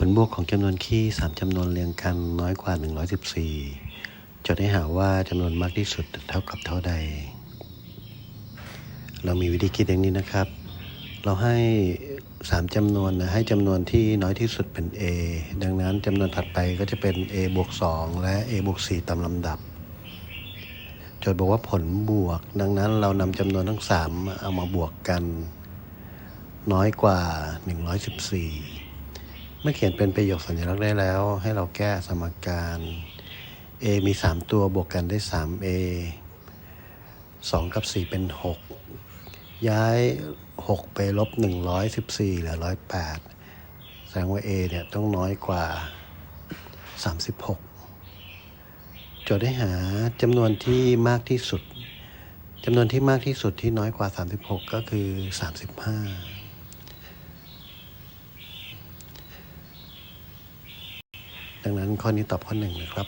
ผลบวกของจำนวนคี่สามจำนวนเรียงกันน้อยกว่า 114จดให้หาว่าจำนวนมากที่สุดเท่ากับเท่าใด เรามีวิธีคิดอย่างนี้นะครับ เราให้สามจำนวนนะให้จำนวนที่น้อยที่สุดเป็น A ดังนั้นจำนวนถัดไปก็จะเป็น A บวก2และ A บวก4ตามลำดับ โจทย์บอกว่าผลบวก ดังนั้นเรานำจำนวนทั้ง 3 เอามาบวกกัน น้อยกว่า 114 มื่อเขียนเป็นประโยคสัญลักษณ์ได้แล้ว ให้เราแก้สมการ a มี 3 ตัวบวกกันได้ 3a 2 กับ 4 เป็น 6 ย้าย 6 ไปลบ 114 เหลือ 108 แสดงว่า a เนี่ยต้องน้อยกว่า 36 โจทย์ได้หาจำนวนที่มากที่สุดจำนวนที่มากที่สุดที่น้อยกว่า 36 ก็คือ 35 ดังนั้นข้อนี้ตอบข้อหนึ่งนะครับ